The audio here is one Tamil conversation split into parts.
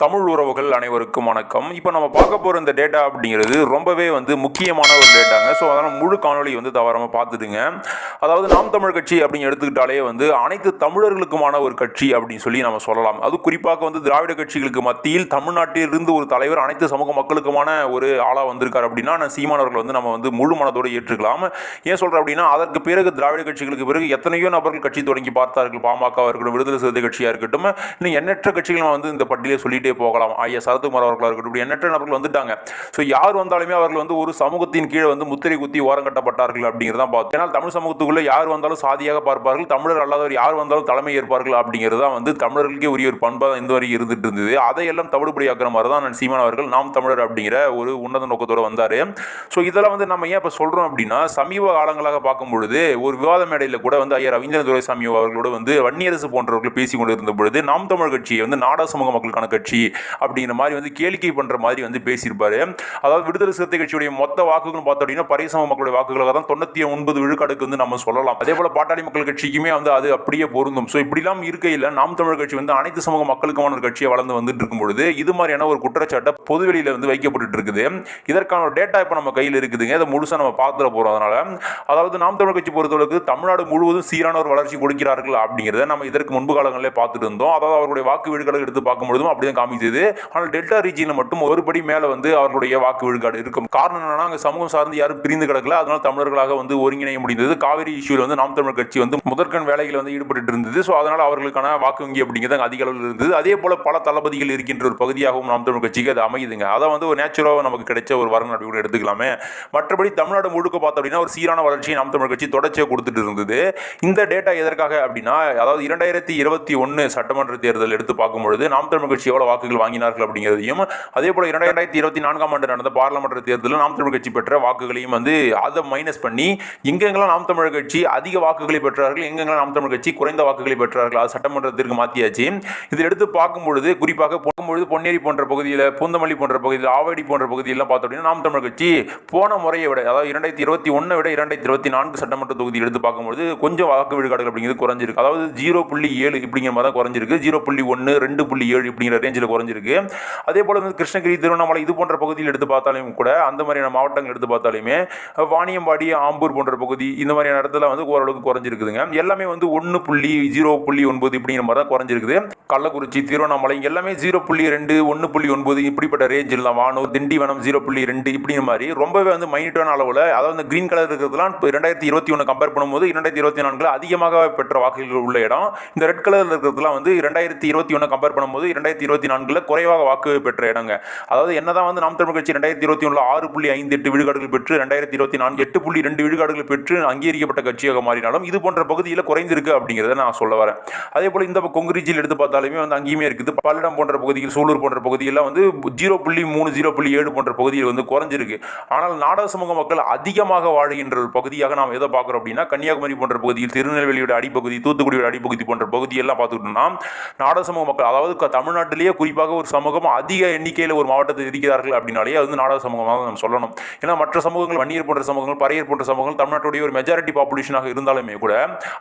தமிழ் உறவுகள் அனைவருக்கும் வணக்கம். இப்போ நம்ம பார்க்க போகிற இந்த டேட்டா அப்படிங்கிறது ரொம்பவே வந்து முக்கியமான ஒரு டேட்டாங்க ஸோ அதனால் முழு காணொலி வந்து தவறாமல் பார்த்துடுங்க. அதாவது நாம் தமிழ் கட்சி அப்படின்னு எடுத்துக்கிட்டாலே வந்து அனைத்து தமிழர்களுக்குமான ஒரு கட்சி அப்படின்னு சொல்லி நம்ம சொல்லலாம். அது குறிப்பாக வந்து திராவிட கட்சிகளுக்கு மத்தியில் தமிழ்நாட்டிலிருந்து ஒரு தலைவர் அனைத்து சமூக மக்களுக்குமான ஒரு ஆளாக வந்திருக்கார் அப்படின்னா நான் சீமானவர்கள் வந்து நம்ம வந்து முழு மனதோடு ஏற்றுக்கலாம். ஏன் சொல்கிறேன் அப்படின்னா அதற்கு பிறகு திராவிட கட்சிகளுக்கு பிறகு எத்தனையோ நபர்கள் கட்சி தொடங்கி பார்த்தார்கள். பாமக இருக்கட்டும் விடுதலை சிறுத்தை கட்சியாக இருக்கட்டும். இன்னும் எண்ணற்ற கட்சிகள் வந்து இந்த பட்டியலை சொல்லிட்டு போகலாம். ஐயா சரத்குமார் அவர்களாக இருக்கட்டும் இப்படி எண்ணற்ற நபர்கள் வந்துட்டாங்க. ஸோ யார் வந்தாலுமே அவர்கள் வந்து ஒரு சமூகத்தின் கீழே வந்து முத்திரை குத்தி ஓரம் கட்டப்பட்டார்கள் அப்படிங்கிறத பார்த்தோம். ஏன்னா தமிழ் சமூகத்துக்குள்ளே யார் வந்தாலும் சாதியாக பார்ப்பார்கள். தமிழர் அல்லாதவர் யார் வந்தாலும் தலைமை ஏற்பார்கள் அப்படிங்கிறது தான் வந்து தமிழர்களுக்கே உரிய ஒரு பண்பாக இந்த வரைக்கும் இருந்துட்டு இருந்தது. அதையெல்லாம் தவிடுபடியாக்குற மாதிரி தான் சீமான் அவர்கள் நாம் தமிழர் அப்படிங்கிற ஒரு உன்னத நோக்கத்தோடு வந்தார். ஸோ இதெல்லாம் வந்து நம்ம ஏன் இப்போ சொல்கிறோம் அப்படின்னா சமீப காலங்களாக பார்க்கும் பொழுது ஒரு விவாத மேடையில் கூட வந்து ஐயா ரவீந்திர துரைசாமி அவர்களோட வந்து வன்னியரசு போன்றவர்கள் பேசி கொண்டு இருந்த பொழுது நாம் தமிழ் கட்சியை வந்து நாடா சமூக மக்களுக்கான கட்சி அப்படிங்கிற மாதிரி வந்து கேளிக்கை பண்ணுற மாதிரி வந்து பேசியிருப்பாரு. அதாவது விடுதலை சிறுத்தை கட்சியுடைய மொத்த வாக்குகள் பார்த்தோம் அப்படின்னா பரிசம மக்களுடைய வாக்குகளாக தான் தொண்ணூற்றி ஒன்பது விழுக்காடுக்கு வந்து நம்ம சொல்லலாம். அதே போல் பாட்டாளி மக்கள் கட்சிக்குமே வந்து அது அப்படியே பொருந்தும். ஸோ இப்படிலாம் இருக்கையில் நாம் தமிழர் கட்சி வந்து அனைத்து சமூக மக்களுக்குமான ஒரு கட்சியை வளர்ந்து வந்துட்டு இருக்கும் பொழுது இது மாதிரியான ஒரு குற்றச்சாட்டை பொதுவெளியில் வந்து வைக்கப்பட்டு இருக்குது. இதற்கான ஒரு டேட்டா இப்போ நம்ம கையில் இருக்குதுங்க. அதை முழுசாக நம்ம பார்த்துட போகிறோம் அதனால் அதாவது நாம் தமிழர் கட்சி பொறுத்தளவுக்கு தமிழ்நாடு முழுவதும் சீரான ஒரு வளர்ச்சி கொடுக்கிறார்கள் அப்படிங்கிறத நம்ம இதற்கு முன்பு காலங்களிலே பார்த்துட்டு இருந்தோம். அதாவது அவருடைய வாக்கு வீடுகளை எடுத்து பார்க்கும்பொழுதும் அப்படி தான் காமிச்சது ஆனால் டெல்டா ரீஜியனில் மட்டும் ஒருபடி மேலே வந்து அவர்களுடைய வாக்கு விழுக்காடு இருக்கும். காரணம் என்னன்னா அங்கே சமூகம் சார்ந்து யாரும் பிரிந்து கிடக்கல. அதனால தமிழர்களாக வந்து ஒருங்கிணைய முடிந்தது. காவிரி இஷ்யூவில் வந்து நாம் தமிழர் கட்சி வந்து முதற்கண் வேலையில் வந்து ஈடுபட்டு இருந்தது. ஸோ அதனால் அவர்களுக்கான வாக்கு வங்கி அப்படிங்கிறது அதிக அளவில் இருந்தது. அதே போல பல தளபதிகள் இருக்கின்ற ஒரு பகுதியாகவும் நாம் தமிழ் கட்சிக்கு அது அமையுதுங்க. அதை வந்து ஒரு நேச்சுரலாக நமக்கு கிடைச்ச ஒரு வரன் அப்படி கூட எடுத்துக்கலாமே. மற்றபடி தமிழ்நாடு முழுக்க பார்த்தோம் அப்படின்னா ஒரு சீரான வளர்ச்சியை நாம் தமிழ் கட்சி தொடர்ச்சியாக கொடுத்துட்டு இருந்தது. இந்த டேட்டா எதற்காக அப்படின்னா அதாவது இரண்டாயிரத்தி இருபத்தி ஒன்று சட்டமன்ற தேர்தல் எடுத்து பார்க்கும்பொழுது நாம் தமிழ் கட்சி எவ்வளோ வாக்குகள் வாங்கினார்கள் அப்படிங்கிறதையும் அதே போல இரண்டாயிரத்தி இருபத்தி நான்காம் ஆண்டு நடந்த பாராளுமன்ற தேர்தலில் நாம் தமிழ் கட்சி பெற்ற வாக்குகளையும் வந்து அதை மைனஸ் பண்ணி எங்கெங்கெல்லாம் நாம் தமிழ் கட்சி அதிக வாக்குகளை பெற்றார்கள் எங்கெங்கெல்லாம் நாம் தமிழ் கட்சி குறைந்த வாக்குகளை பெற்றார்கள் அது சட்டமன்றத்திற்கு மாற்றியாச்சு இதில் எடுத்து பார்க்கும் பொழுது குறிப்பாக பார்க்கும்பொழுது பொன்னேரி போன்ற பகுதியில் பூந்தமல்லி போன்ற பகுதியில் ஆவடி போன்ற பகுதியெல்லாம் பார்த்தோம் அப்படின்னா நாம் தமிழ் கட்சி போன முறையை விட அதாவது இரண்டாயிரத்தி இருபத்தி ஒன்றை விட இரண்டாயிரத்தி இருபத்தி நான்கு சட்டமன்ற தொகுதி எடுத்து பார்க்கும்பொழுது கொஞ்சம் வாக்கு விழுக்காடுகள் அப்படிங்கிறது குறைஞ்சிருக்கு. அதாவது ஜீரோ புள்ளி ஏழு இப்படிங்கிற மாதிரி தான் குறைஞ்சிருக்கு. ஜீரோ புள்ளி ஒன்று ரெண்டு புள்ளி ஏழு இப்படிங்கிற ரேஞ்சில் குறைஞ்சிருக்கு அதே போல் வந்து கிருஷ்ணகிரி திருவண்ணாமலை இது போன்ற பகுதியில் எடுத்து பார்த்தாலும் கூட அந்த மாதிரியான மாவட்டங்கள் எடுத்து பார்த்தாலுமே வாணியம்பாடி ஆம்பூர் போன்ற பகுதி இந்த மாதிரியான இடத்துல வந்து ஓரளவுக்கு குறைஞ்சிருக்குதுங்க. எல்லாமே வந்து ஒன்று புள்ளி ஜீரோ புள்ளி ஒன்பது இப்படிங்கிற மாதிரி தான் குறைஞ்சிருக்குது. கள்ளக்குறிச்சி திருவண்ணாமலை எல்லாமே ஜீரோ புள்ளி ரெண்டு ஒன்று புள்ளி ஒன்பது இப்படிப்பட்ட ரேஞ்சில் தான். வானூர் திண்டிவனம் ஜீரோ புள்ளி ரெண்டு இப்படிங்கிற மாதிரி. ரொம்பவே வந்து மைனிட்டான அளவில் அதாவது இந்த கிரீன் கலர் இருக்கிறதுலாம் இப்போ ரெண்டாயிரத்தி இருபத்தி ஒன்று கம்பேர் பண்ணும்போது இரண்டாயிரத்தி இருபத்தி நான்கில் அதிகமாக பெற்ற வாக்குகள் உள்ள இடம். இந்த ரெட் கலரில் இருக்கிறதுலாம் வந்து ரெண்டாயிரத்தி இருபத்தி ஒன்று கம்பேர் பண்ணும்போது இரண்டாயிரத்தி இருபத்தி நான்கில் குறைவாக வாக்கு பெற்ற இடங்க. அதாவது என்னதான் வந்து நாம் தமிழ் கட்சி ரெண்டாயிரத்தி இருபத்தி ஒன்றில் ஆறு புள்ளி ஐந்து எட்டு விழுக்காடுகள் பெற்று ரெண்டாயிரத்தி இருபத்தி நான்கு எட்டு புள்ளி ரெண்டு விழுக்காடுகள் பெற்று அங்கீகரிக்கப்பட்ட கட்சியாக மாறினாலும் இது போன்ற பகுதியில் குறைந்திருக்கு அப்படிங்கிறத நான் சொல்ல வரேன். அதே போல் இந்த கொங்குரிஜியில் எடுத்து பார்த்தாலுமே வந்து அங்கேயுமே இருக்குது. பல்லடம் போன்ற பகுதிகள் சூலூர் போன்ற பகுதியெல்லாம் வந்து ஜீரோ புள்ளி மூணு ஜீரோ புள்ளி ஏழு போன்ற பகுதியில் வந்து குறைஞ்சிருக்கு. ஆனால் நாடக சமூக மக்கள் அதிகமாக வாழ்கின்ற ஒரு பகுதியாக நாம் எதை பார்க்குறோம் அப்படின்னா கன்னியாகுமரி போன்ற பகுதியில் திருநெல்வேலியோட அடிப்பகுதி தூத்துக்குடியோட அடிப்பகுதி போன்ற பகுதியெல்லாம் பார்த்துக்கிட்டோம்னா நாடக சமூக மக்கள் அதாவது க- தமிழ்நாட்டிலேயே குறிப்பாக ஒரு சமூகம் அதிக எண்ணிக்கையில் ஒரு மாவட்டத்தில் இருக்கிறார்கள் அப்படின்னாலே அது வந்து நாடக சமூகமாக நம்ம சொல்லணும். ஏன்னா மற்ற சமூகங்கள் வன்னியர் போன்ற சமூகங்கள் பறையர் போன்ற சமூகங்கள் தமிழ்நாட்டுடைய ஒரு மெஜாரிட்டி பாப்புலேஷனாக இருந்தாலுமே கூட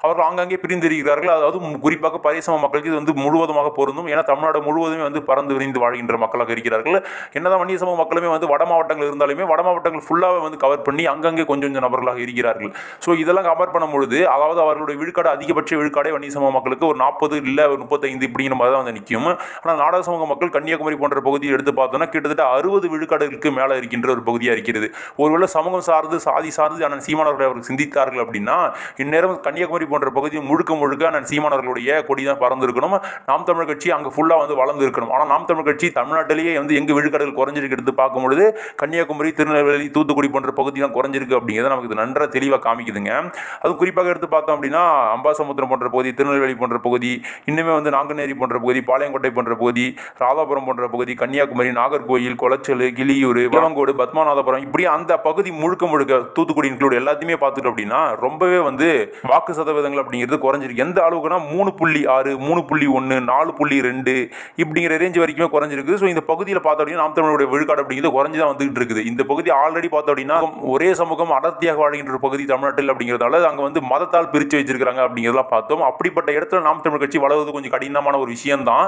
அவர்கள் ஆங்காங்கே பிரிந்திருக்கிறார்கள் அதாவது குறிப்பாக பறைய சம மக்களுக்கு இது வந்து முழுவதுமாக பொருந்தும். ஏன்னா தமிழ்நாடு முழுவதுமே வந்து பறந்து விரிந்து வாழ்கின்ற மக்களாக இருக்கிறார்கள். என்னதான் வன்னிய சமூக மக்களுமே வந்து வட மாவட்டங்கள் இருந்தாலுமே வட மாவட்டங்கள் ஃபுல்லாக வந்து கவர் பண்ணி அங்கங்கே கொஞ்சம் கொஞ்சம் நபர்களாக இருக்கிறார்கள். ஸோ இதெல்லாம் கம்பேர் பண்ணும் பொழுது அதாவது அவர்களுடைய விழுக்காடு அதிகபட்ச விழுக்காடே வன்னிய சமூக மக்களுக்கு ஒரு நாற்பது இல்லை ஒரு முப்பத்தைந்து இப்படிங்கிற மாதிரி தான் வந்து நிற்கும். ஆனால் நாடக சமூக மக்கள் கன்னியாகுமரி போன்ற பகுதியை எடுத்து பார்த்தோம்னா கிட்டத்தட்ட அறுபது விழுக்காடுகளுக்கு மேலே இருக்கின்ற ஒரு பகுதியாக இருக்கிறது. ஒருவேளை சமூகம் சார்ந்து சாதி சார்ந்து அண்ணன் சீமானவர்களை அவர்கள் சிந்தித்தார்கள் அப்படின்னா இந்நேரம் கன்னியாகுமரி போன்ற பகுதி முழுக்க முழுக்க அண்ணன் சீமானவர்களுடைய கொடி தான் பறந்துருக்கணும். நாம் தமிழ் கட்சி அங்கே ஃபுல்லாக வந்து வளர்ந்து இருக்கணும் ஆனால் நாம் தமிழ் கட்சி தமிழ்நாட்டிலேயே வந்து எங்கே விழுக்காடுகள் குறைஞ்சிருக்கிறது எடுத்து பார்க்கும்பொழுது கன்னியாகுமரி திருநெல்வேலி தூத்துக்குடி போன்ற பகுதிலாம் குறைஞ்சிருக்கு அப்படிங்கிறத நமக்கு இது நன்றாக தெளிவாக காமிக்குதுங்க. அது குறிப்பாக எடுத்து பார்த்தோம் அப்படின்னா அம்பாசமுத்திரம் போன்ற பகுதி திருநெல்வேலி போன்ற பகுதி இன்னுமே வந்து நாங்குநேரி போன்ற பகுதி பாளையங்கோட்டை போன்ற பகுதி ராதாபுரம் போன்ற பகுதி கன்னியாகுமரி நாகர்கோயில் குளச்சல் கிளியூர் விளங்கோடு பத்மநாதபுரம் இப்படி அந்த பகுதி முழுக்க முழுக்க தூத்துக்குடி இன்க்ளூட் எல்லாத்தையுமே பார்த்துட்டோம் அப்படின்னா ரொம்பவே வந்து வாக்கு சதவீதங்கள் அப்படிங்கிறது குறைஞ்சிருக்கு. எந்த அளவுக்குன்னா மூணு புள்ளி ஆறு மூணு புள்ளி ஒன்று நாலு புள்ளி ரெண்டு இப்படிங்கிற ரேஞ்ச் வரைக்குமே குறைஞ்சிருக்கு ஸோ இந்த பகுதியில் பார்த்தோம் அப்படின்னா நாம் தமிழுடைய விழுக்காடு அப்படிங்கிறது குறைஞ்சு தான் வந்துகிட்டு இருக்குது. இந்த பகுதி ஆல்ரெடி பார்த்தோம் அப்படின்னா ஒரே சமூகம் அடர்த்தியாக வாழ்கின்ற ஒரு பகுதி தமிழ்நாட்டில் அப்படிங்கிறதால அங்கே வந்து மதத்தால் பிரித்து வச்சிருக்காங்க அப்படிங்கிறதெல்லாம் பார்த்தோம். அப்படிப்பட்ட இடத்துல நாம் தமிழ் கட்சி வளர்வது கொஞ்சம் கடினமான ஒரு விஷயம் தான்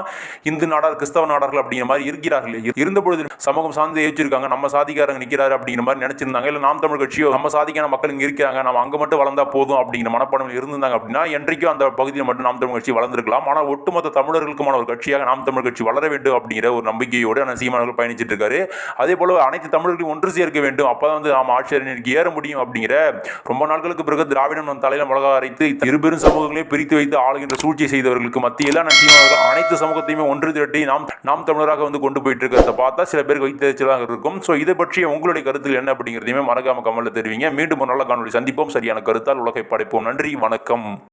இந்து நாடாக கிறிஸ்தவ நாடார்கள் அப்படிங்கிற மாதிரி இருக்கிறார்கள் இருந்த பொழுது சமூகம் சார்ந்து ஏற்றிருக்காங்க நம்ம சாதிக்காரங்க நிற்கிறாரு அப்படிங்கிற மாதிரி நினைச்சிருந்தாங்க. இல்லை நாம் தமிழ் கட்சியோ நம்ம சாதிக்கான மக்கள் இங்கே இருக்கிறாங்க நம்ம அங்கே மட்டும் வளர்ந்தா போதும் அப்படிங்கிற மனப்பாடம் இருந்திருந்தாங்க அப்படின்னா என்றைக்கும் அந்த பகுதியில் மட்டும் நாம் தமிழ் கட்சி வளர்ந்துருக்கலாம். ஆனால் ஒட்டுமொத்த தமிழர்களுக்குமான ஒரு கட்சியாக நாம் தமிழ் கட்சி வளர வேண்டும் அப்படிங்கிற ஒரு நம்பிக்கையோடு ஆனால் சீமானவர்கள் பயணிச்சிட்டு இருக்காரு. அதே போல அனைத்து தமிழர்களையும் ஒன்று சேர்க்க வேண்டும். அப்பதான் வந்து நாம் ஆட்சியருக்கு ஏற முடியும் அப்படிங்கிற ரொம்ப நாட்களுக்கு பிறகு திராவிடம் நம் தலையில மிளகா அரைத்து இருபெரும் சமூகங்களையும் பிரித்து வைத்து ஆளுகின்ற சூழ்ச்சி செய்தவர்களுக்கு மத்தியில் நான் சீமானவர்கள் அனைத்து சமூகத்தையுமே ஒன்று திரட்டி நாம் நாம் தமிழராக வந்து கொண்டு போயிட்டு இருக்கிறத பார்த்தா சில பேருக்கு வைத்தறிச்சலாக இருக்கும். ஸோ இதை பற்றிய உங்களுடைய கருத்தில் என்ன அப்படிங்கிறதையுமே மறக்காம கமல்ல தெரிவிங்க. மீண்டும் ஒரு நல்ல காணொலி சந்திப்போம். சரியான கருத்தால் உலகை படைப்போம். நன்றி வணக்கம்.